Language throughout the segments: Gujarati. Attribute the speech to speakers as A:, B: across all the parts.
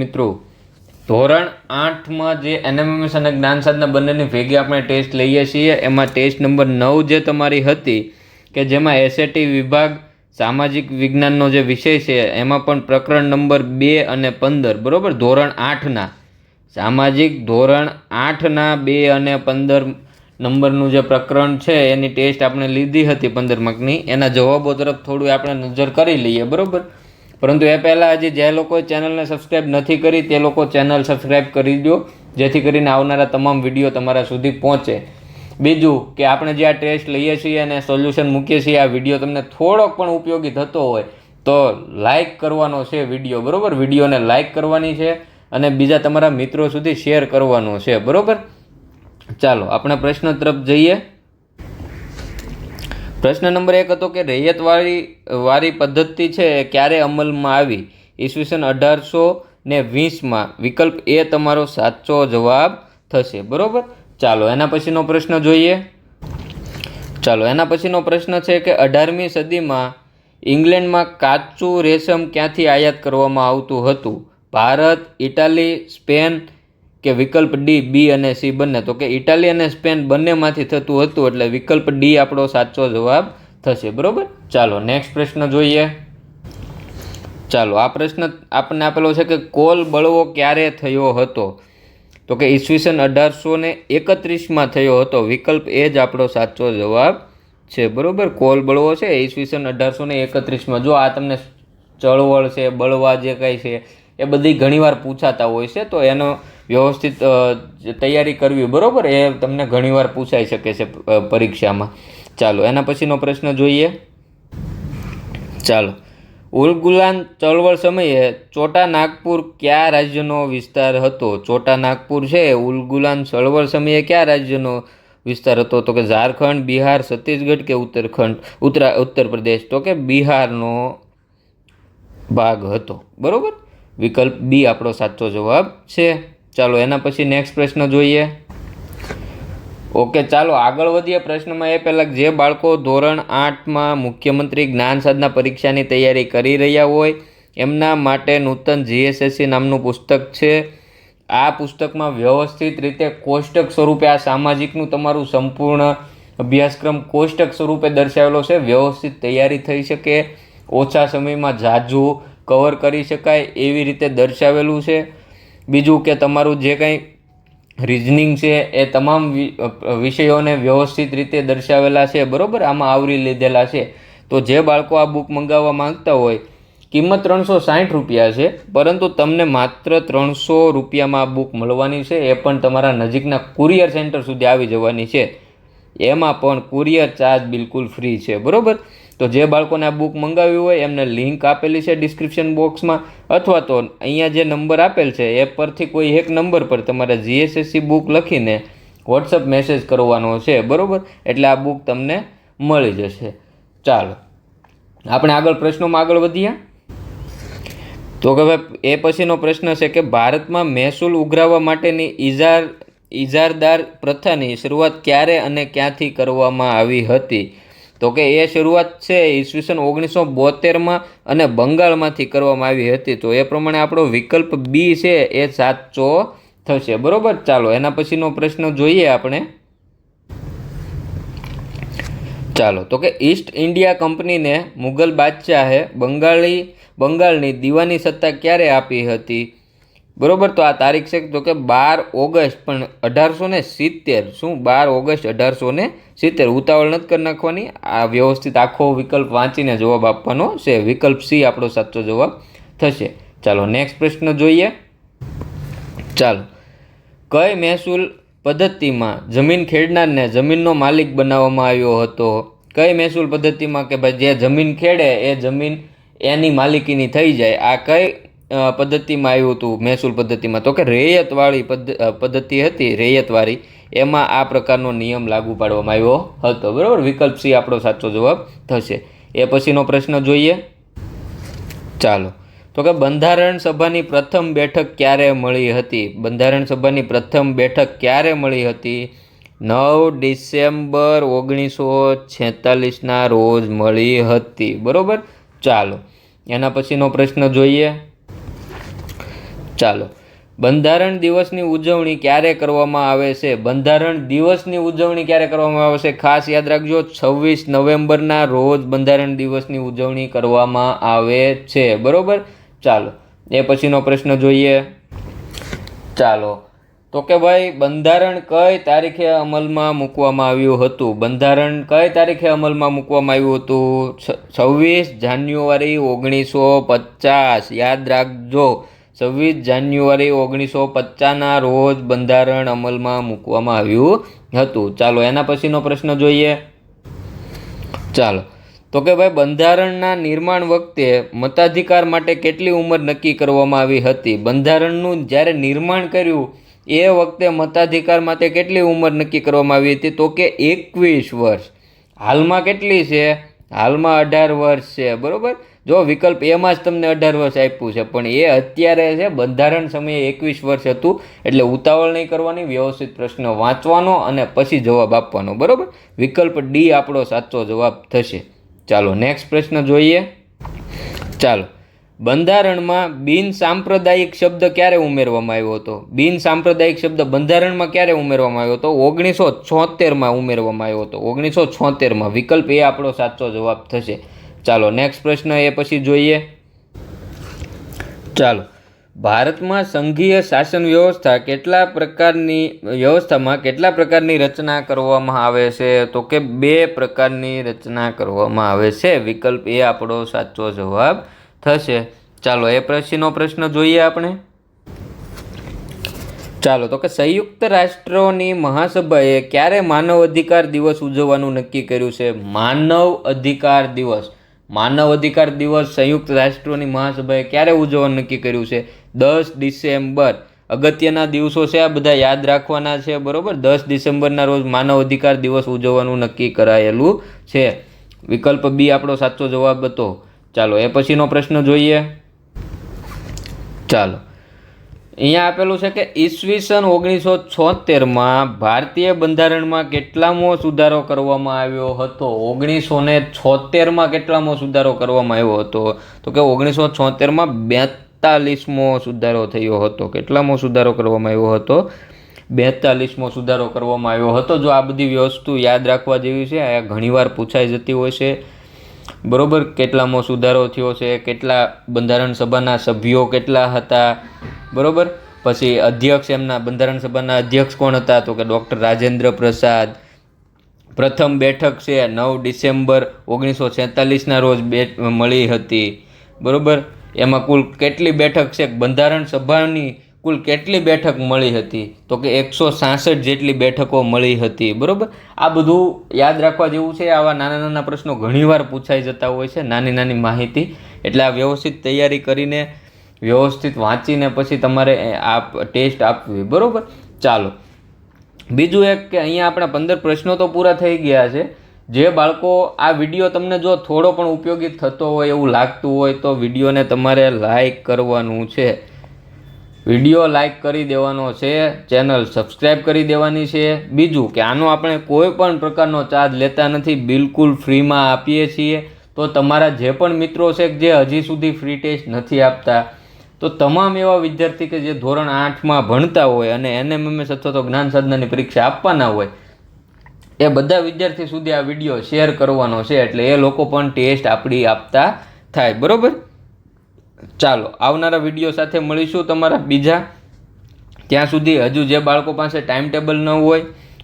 A: મિત્રો. ધોરણ આઠમાં જે એનએમએમએસ અને જ્ઞાન સાધના બંનેની ભેગી આપણે ટેસ્ટ લઈએ છીએ, એમાં ટેસ્ટ નંબર નવ જે તમારી હતી, કે જેમાં એસએટી વિભાગ, સામાજિક વિજ્ઞાનનો જે વિષય છે, એમાં પણ પ્રકરણ નંબર બે અને પંદર, બરાબર? ધોરણ આઠના. સામાજિક ધોરણ આઠના, બે અને પંદર નંબરનું જે પ્રકરણ છે, એની ટેસ્ટ આપણે લીધી હતી પંદર માર્કની. એના જવાબો તરફ થોડું આપણે નજર કરી લઈએ, બરોબર? પરંતુ એ પહેલાં હજી જે લોકોએ ચેનલને સબસ્ક્રાઈબ નથી કરી, તે લોકો ચેનલ સબસ્ક્રાઈબ કરી દો, જેથી કરીને આવનારા તમામ વીડિયો તમારા સુધી પહોંચે. બીજું કે આપણે જે આ ટેસ્ટ લઈએ છીએ અને સોલ્યુશન મૂકીએ છીએ, આ વીડિયો તમને થોડોક પણ ઉપયોગી થતો હોય, તો લાઈક કરવાનો છે વીડિયો, બરાબર? વિડીયોને લાઈક કરવાની છે અને બીજા તમારા મિત્રો સુધી શેર કરવાનો છે, બરાબર? ચાલો, આપણે પ્રશ્ન તરફ જઈએ. પ્રશ્ન નંબર એક હતો કે રૈયતવાળી, વાળી પદ્ધતિ છે ક્યારે અમલમાં આવી? ઈસવીસન અઢારસો ને વીસમાં વિકલ્પ એ તમારો સાચો જવાબ થશે. બરાબર? ચાલો, એના પછીનો પ્રશ્ન જોઈએ. ચાલો, એના પછીનો પ્રશ્ન છે કે અઢારમી સદીમાં ઇંગ્લેન્ડમાં કાચું રેશમ ક્યાંથી આયાત કરવામાં આવતું હતું? ભારત, ઇટાલી, સ્પેન કે વિકલ્પ ડી, બી અને સી બંને. તો કે ઇટાલી અને સ્પેન બંનેમાંથી થતું હતું એટલે વિકલ્પ ડી આપણો સાચો જવાબ થશે. બરોબર? ચાલો, નેક્સ્ટ પ્રશ્ન જોઈએ. ચાલો, આ પ્રશ્ન આપણને આપેલો છે કે કોલ બળવો ક્યારે થયો હતો? તો કે ઈસવીસન અઢારસો ને એકત્રીસમાં થયો હતો. વિકલ્પ એ જ આપણો સાચો જવાબ છે. બરોબર? કોલ બળવો છે ઈસવીસન અઢારસો ને એકત્રીસમાં. જો આ તમને ચળવળ છે, બળવા જે કંઈ છે, એ બધી ઘણીવાર પૂછાતા હોય છે, તો એનો વ્યવસ્થિત તૈયારી કરવી બરાબર? એ તમને ઘણીવાર પૂછાઈ શકે છે પરીક્ષામાં. ચાલો, એના પછીનો પ્રશ્ન જોઈએ. ચાલો. ઉલગુલાન ચળવળ સમયે ચોટા નાગપુર કયા રાજ્યનો વિસ્તાર હતો? ચોટા નાગપુર છે ઉલગુલાન ચળવળ સમયે કયા રાજ્યનો વિસ્તાર હતો? તો કે ઝારખંડ, બિહાર, છત્તીસગઢ કે ઉત્તરખંડ, ઉત્તરા ઉત્તર પ્રદેશ તો કે બિહારનો ભાગ હતો. બરાબર? વિકલ્પ બી આપણો સાચો જવાબ છે. ચાલો, એના પછી નેક્સ્ટ પ્રશ્ન જોઈએ. ઓકે ચાલો, આગળ વધીએ પ્રશ્નમાં. એ પહેલાં જે બાળકો ધોરણ આઠમાં મુખ્યમંત્રી જ્ઞાન સાધના પરીક્ષાની તૈયારી કરી રહ્યા હોય, એમના માટે નૂતન જીએસએસસી નામનું પુસ્તક છે. આ પુસ્તકમાં વ્યવસ્થિત રીતે કોષ્ટક સ્વરૂપે આ સામાજિકનું તમારું સંપૂર્ણ અભ્યાસક્રમ કોષ્ટક સ્વરૂપે દર્શાવેલો છે. વ્યવસ્થિત તૈયારી થઈ શકે, ઓછા સમયમાં ઝાઝું કવર કરી શકાય એવી રીતે દર્શાવેલું છે. બીજું કે તમારું જે કંઈ રિઝનિંગ છે એ તમામ વિષયોને વ્યવસ્થિત રીતે દર્શાવેલા છે, બરાબર? આમાં આવરી લીધેલા છે. તો જે બાળકો આ બુક મંગાવવા માંગતા હોય, કિંમત ત્રણસો સાઠ રૂપિયા છે, પરંતુ તમને માત્ર ત્રણસો રૂપિયામાં આ બુક મળવાની છે. એ પણ તમારા નજીકના કુરિયર સેન્ટર સુધી આવી જવાની છે. એમાં પણ કુરિયર ચાર્જ બિલકુલ ફ્રી છે, બરોબર? તો જે બાળકોને આ બુક મંગાવી હોય, એમને લિંક આપેલી છે ડિસ્ક્રિપ્શન બોક્સમાં અથવા તો અહીંયા જે નંબર આપેલ છે, એ પરથી કોઈ એક નંબર પર તમારે જીએસએસસી બુક લખીને વોટ્સઅપ મેસેજ કરવાનો છે, બરાબર? એટલે આ બુક તમને મળી જશે. ચાલો. આપણે આગળ પ્રશ્નોમાં આગળ વધીએ. તો કે હવે એ પછીનો પ્રશ્ન છે કે ભારતમાં મહેસૂલ ઉઘરાવવા માટેની ઇજાર ઇજારદાર પ્રથાની શરૂઆત ક્યારે અને ક્યાંથી કરવામાં આવી હતી? તો કે એ શરૂઆત છે ઈસવીસન ઓગણીસો બોતેરમાં અને બંગાળમાંથી કરવામાં આવી હતી. તો એ પ્રમાણે આપણો વિકલ્પ બી છે એ સાચો થશે. બરોબર? ચાલો, એના પછીનો પ્રશ્ન જોઈએ આપણે. ચાલો, તો કે ઈસ્ટ ઇન્ડિયા કંપનીને મુગલ બાદશાહે બંગાળી, બંગાળની દીવાની સત્તા ક્યારે આપી હતી? બરોબર? તો આ તારીખ છે તો કે બાર ઓગસ્ટ, પણ અઢારસો ને સિત્તેર. શું બાર ઓગસ્ટ અઢારસો ને સિત્તેર? ઉતાવળ નથી કરી નાખવાની? આ વ્યવસ્થિત આખો વિકલ્પ વાંચીને જવાબ આપવાનો છે. વિકલ્પ સી આપણો સાચો જવાબ થશે. ચાલો નેક્સ્ટ પ્રશ્ન જોઈએ. ચાલો. કઈ મહેસૂલ પદ્ધતિમાં જમીન ખેડનારને જમીનનો માલિક બનાવવામાં આવ્યો હતો? કઈ મહેસૂલ પદ્ધતિમાં કે ભાઈ જે જમીન ખેડે એ જમીન એની માલિકીની થઈ જાય? આ કઈ પદ્ધતિમાં આવ્યું હતું, મહેસૂલ પદ્ધતિમાં. તો કે રેયતવાળી પદ્ધ પદ્ધતિ હતી, રેયતવાળી. એમાં આ પ્રકારનો નિયમ લાગુ પાડવામાં આવ્યો હતો. બરાબર? વિકલ્પ સી આપણો સાચો જવાબ થશે. એ પછીનો પ્રશ્ન જોઈએ. ચાલો. તો કે બંધારણ સભાની પ્રથમ બેઠક ક્યારે મળી હતી? બંધારણ સભાની પ્રથમ બેઠક ક્યારે મળી હતી? નવ ડિસેમ્બર ઓગણીસો છેતાલીસના રોજ મળી હતી. બરાબર? ચાલો. એના પછીનો પ્રશ્ન જોઈએ. ચાલો. બંધારણ દિવસની ઉજવણી ક્યારે કરવામાં આવે છે? બંધારણ દિવસની ઉજવણી ક્યારે કરવામાં આવે છે? ખાસ યાદ રાખજો, છવ્વીસ નવેમ્બરના રોજ બંધારણ દિવસની ઉજવણી કરવામાં આવે છે. બરોબર? ચાલો. એ પછીનો પ્રશ્ન જોઈએ. ચાલો. તો કે ભાઈ, બંધારણ કઈ તારીખે અમલમાં મૂકવામાં આવ્યું હતું? બંધારણ કઈ તારીખે અમલમાં મૂકવામાં આવ્યું હતું? છવ્વીસ જાન્યુઆરી ઓગણીસો પચાસ. યાદ રાખજો. છવ્વીસ જાન્યુઆરી ઓગણીસો પચાસના રોજ બંધારણ અમલમાં મૂકવામાં આવ્યું હતું. ચાલો એના પછીનો પ્રશ્ન જોઈએ. ચાલો. તો કે ભાઈ, બંધારણના નિર્માણ વખતે મતાધિકાર માટે કેટલી ઉંમર નક્કી કરવામાં આવી હતી? બંધારણનું જ્યારે નિર્માણ કર્યું, એ વખતે મતાધિકાર માટે કેટલી ઉંમર નક્કી કરવામાં આવી હતી? તો કે એકવીસ વર્ષ. હાલમાં કેટલી છે? હાલમાં અઢાર વર્ષ છે. બરોબર? જો વિકલ્પ એમાં જ તમને અઢાર વર્ષ આપ્યું છે, પણ એ અત્યારે છે, બંધારણ સમયે એકવીસ વર્ષ હતું, એટલે ઉતાવળ નહીં કરવાની, વ્યવસ્થિત પ્રશ્ન વાંચવાનો અને પછી જવાબ આપવાનો, બરાબર? વિકલ્પ ડી આપણો સાચો જવાબ થશે. ચાલો નેક્સ્ટ પ્રશ્ન જોઈએ. ચાલો, બંધારણમાં બિન સાંપ્રદાયિક શબ્દ ક્યારે ઉમેરવામાં આવ્યો હતો? બિન સાંપ્રદાયિક શબ્દ બંધારણમાં ક્યારે ઉમેરવામાં આવ્યો હતો? ઓગણીસો છોતેરમાં ઉમેરવામાં આવ્યો હતો. ઓગણીસો છોતેરમાં વિકલ્પ એ આપણો સાચો જવાબ થશે. ચાલો નેક્સ્ટ પ્રશ્ન એ પછી જોઈએ. ચાલો, ભારતમાં સંઘીય શાસન વ્યવસ્થા કેટલા પ્રકારની, વ્યવસ્થામાં કેટલા પ્રકારની રચના કરવામાં આવે છે? તો કે બે પ્રકારની રચના કરવામાં આવે છે. વિકલ્પ એ આપણો સાચો જવાબ થશે. ચાલો, એ પછીનો પ્રશ્ન જોઈએ આપણે. ચાલો, તો કે સંયુક્ત રાષ્ટ્રોની મહાસભાએ ક્યારે માનવ અધિકાર દિવસ ઉજવવાનું નક્કી કર્યું છે? માનવ અધિકાર દિવસ. માનવ અધિકાર દિવસ સંયુક્ત રાષ્ટ્રોની મહાસભાએ ક્યારે ઉજવવાનું નક્કી કર્યું છે? દસ ડિસેમ્બર. અગત્યના દિવસો છે, આ બધા યાદ રાખવાના છે, બરાબર? દસ ડિસેમ્બરના રોજ માનવ અધિકાર દિવસ ઉજવવાનું નક્કી કરાયેલું છે. વિકલ્પ બી આપણો સાચો જવાબ હતો. ચાલો, એ પછીનો પ્રશ્ન જોઈએ. ચાલો. અહીંયા આપેલું છે કે ઈસવીસન ઓગણીસો છોતેરમાં ભારતીય બંધારણમાં કેટલામો સુધારો કરવામાં આવ્યો હતો? ઓગણીસો ને છોતેરમાં કેટલામો સુધારો કરવામાં આવ્યો હતો? તો કે ઓગણીસો છોતેરમાં બેતાલીસમો સુધારો થયો હતો. કેટલામો સુધારો કરવામાં આવ્યો હતો? બેતાલીસમો સુધારો કરવામાં આવ્યો હતો. જો આ બધી વસ્તુ યાદ રાખવા જેવી છે, આ ઘણીવાર પૂછાઈ જતી હોય છે. બરોબર? કેટલામાં સુધારો થયો છે, કેટલા બંધારણ સભાના સભ્યો કેટલા હતા, બરોબર? પછી અધ્યક્ષ એમના, બંધારણ સભાના અધ્યક્ષ કોણ હતા? તો કે ડૉક્ટર રાજેન્દ્ર પ્રસાદ. પ્રથમ બેઠક છે, નવ ડિસેમ્બર ઓગણીસો છેતાલીસના રોજ બે મળી હતી. બરોબર? એમાં કુલ કેટલી બેઠક છે? બંધારણ સભાની કુલ કેટલી બેઠક મળી હતી? તો કે એકસો સાસઠ જેટલી બેઠકો મળી હતી, બરાબર? આ બધું યાદ રાખવા જેવું છે, આવા નાના નાના પ્રશ્નો ઘણીવાર પૂછાઈ જતા હોય છે, નાની નાની માહિતી. એટલે આ વ્યવસ્થિત તૈયારી કરીને, વ્યવસ્થિત વાંચીને પછી તમારે આ ટેસ્ટ આપવી, બરાબર? ચાલો. બીજું એક કે અહીંયા આપણા પંદર પ્રશ્નો તો પૂરા થઈ ગયા છે. જે બાળકો આ વીડિયો તમને જો થોડો પણ ઉપયોગી થતો હોય, એવું લાગતું હોય, તો વિડીયોને તમારે લાઈક કરવાનું છે. વીડિયો લાઇક કરી દેવાનો છે, ચેનલ સબસ્ક્રાઈબ કરી દેવાની છે. બીજું કે આનો આપણે કોઈ પણ પ્રકારનો ચાર્જ લેતા નથી, બિલકુલ ફ્રીમાં આપીએ છીએ. તો તમારા જે પણ મિત્રો છે જે હજી સુધી ફ્રી ટેસ્ટ નથી આપતા, તો તમામ એવા વિદ્યાર્થી કે જે ધોરણ આઠમાં ભણતા હોય અને એનએમએમએસ અથવા તો જ્ઞાન સાધનાની પરીક્ષા આપવાના હોય, એ બધા વિદ્યાર્થી સુધી આ વીડિયો શેર કરવાનો છે, એટલે એ લોકો પણ ટેસ્ટ આપણી આપતા થાય. બરોબર? ચાલો, આવનારા વીડિયો સાથે મળીશું તમારા બીજા. ત્યાં સુધી હજુ જે બાળકો પાસે ટાઈમ ટેબલ ન હોય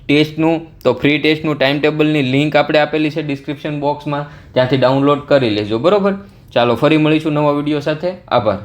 A: ટેસ્ટનું તો ફ્રી ટેસ્ટનું ટાઈમ ટેબલની લિંક આપણે આપેલી છે ડિસ્ક્રિપ્શન બોક્સમાં ત્યાંથી ડાઉનલોડ કરી લેજો, બરોબર? ચાલો, ફરી મળીશું નવા વીડિયો સાથે. આભાર.